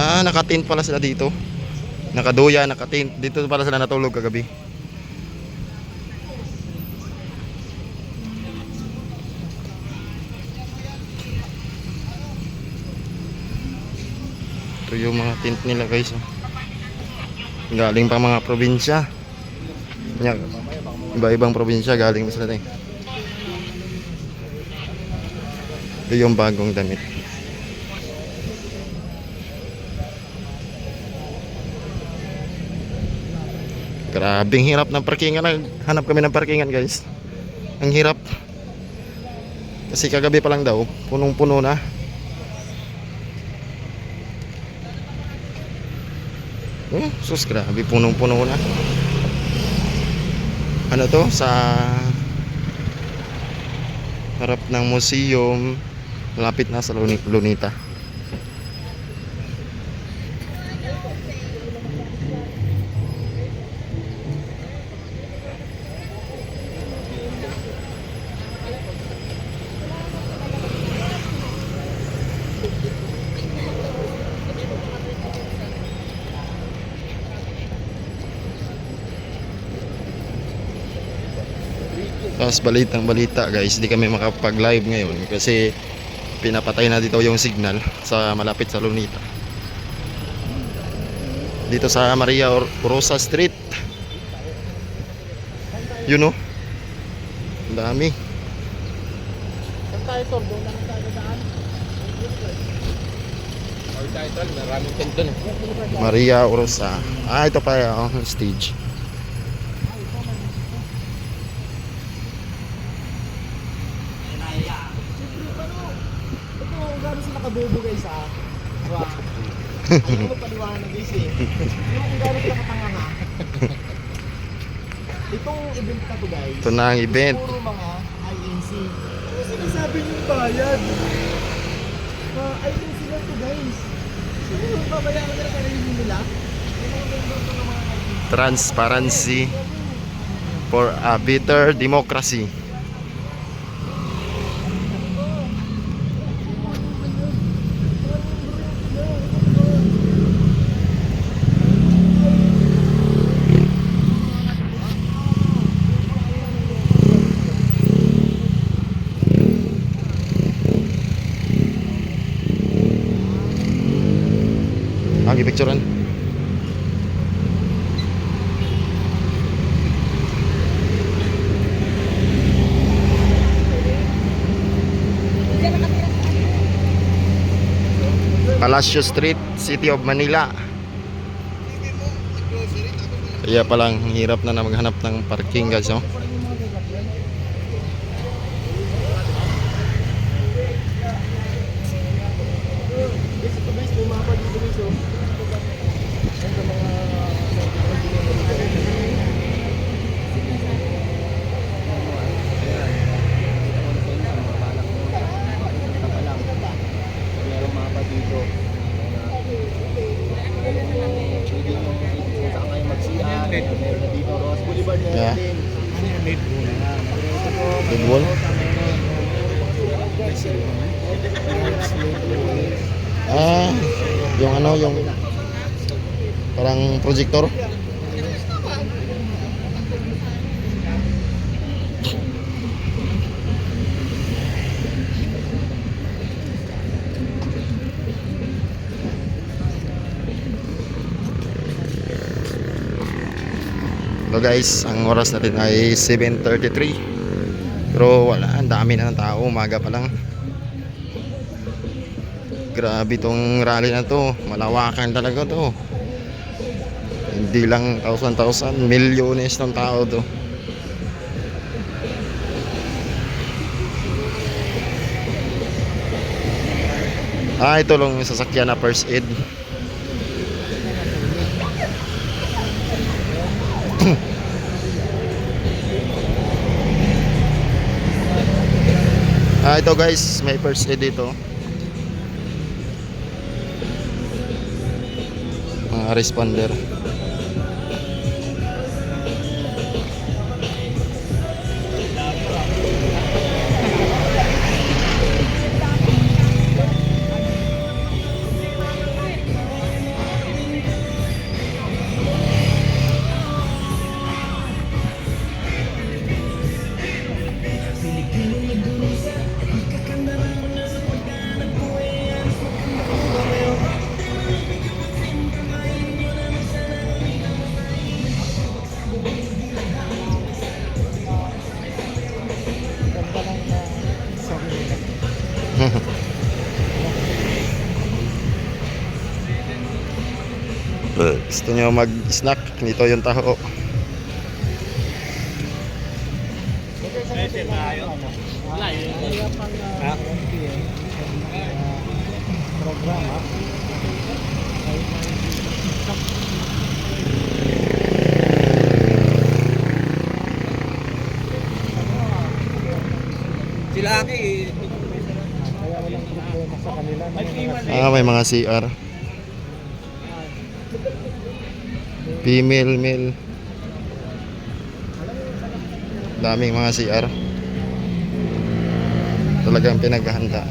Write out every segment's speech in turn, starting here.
Ah, nakatint pala sila dito. Nakaduya, nakatint. Dito pala sila natulog kagabi. Ito yung mga tent nila guys. oh. Galing pa mga probinsya. Iba-ibang probinsya galing pa sila tayo. Ito yung bagong damit. Grabing hirap ng parkingan. Hanap kami ng parkingan guys. Ang hirap. Kasi kagabi pa lang daw, punong-puno na. Oh, sus, grabe, punong-puno na. Ano to? Sa harap ng museum. Malapit na sa Luni- Lunita. Tapos balitang balita guys, di kami makapag-live ngayon kasi pinapatay na dito yung signal sa malapit sa Lunita. Dito sa Maria Rosa Street. You know? Ang dami. Saan tayo tol? Doon lang tayo daan. Maraming tent doon eh. Maria Rosa. Ah, ito pa yung stage. Ito, gano'n sila kabobo guys ah. Wow. Ayaw mo paliwanag guys eh. Yung kung gano'n sila katanga ha. Itong event na to guys. Ito na ang event. Puro mga INC. Ano sinasabi yung bayad? Mga INC lang to guys. Siguro babayaran nila kanina nila. Transparency for a better democracy. Ang picturean. Palacio Street, City of Manila. Kaya palang hirap na na maghanap ng parking guys, no? Guys, ito guys, bumaba dito guys oh. Yan sa mga Merong mapa dito. Pwede nyo kung saan kayo mag-CR. Meron na dito, Ross Boulevard meron Yeah. din. Ano yung lead Ito po, Lead wall? Ah, yung ano, yung parang projector. Hello guys, ang oras natin ay 7.33 Pero wala, ang dami na ng tao, umaga pa lang Grabe tong rally na to, malawakan talaga to. Hindi lang thousand-thousand, milyones ng tao to. Ah, ito lang yung sasakyan na first aid. Ah, ito guys, may first aid dito. Responder. Gusto nyo mag-snack? Nito yung taho. Programa. Ah, may mga CR. Female, male. Daming mga CR. Talagang pinaghahanda.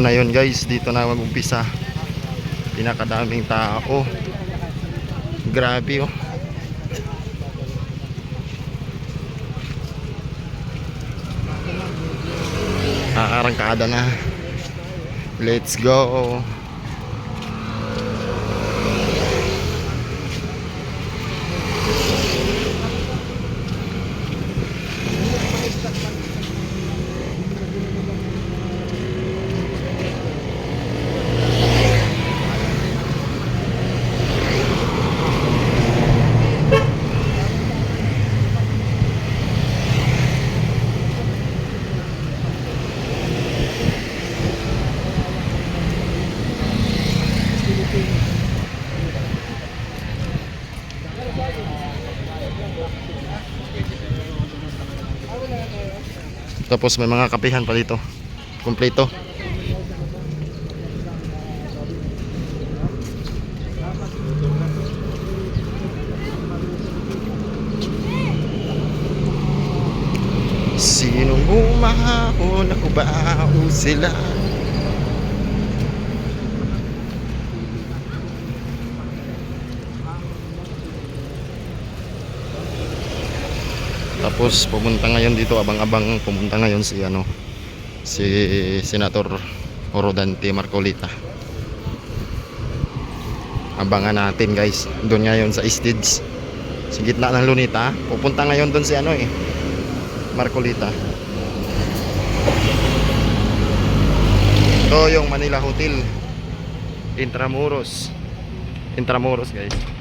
Ito na yun guys, dito na mag-umpisa. Pinakadaming tao. Grabe oh. Aarangkada na. Let's go. Tapos may mga kapihan pa dito. Kompleto. Sinong umahon ako ba sila? Tapos pumunta ngayon dito abang-abang pumunta ngayon si ano si Senator Orodante Marcolita. Abangan natin guys. Doon ngayon sa stage. Sa gitna ng Lunita. Pupunta ngayon doon si ano eh. Marcolita. Ito yung Manila Hotel. Intramuros. Intramuros guys.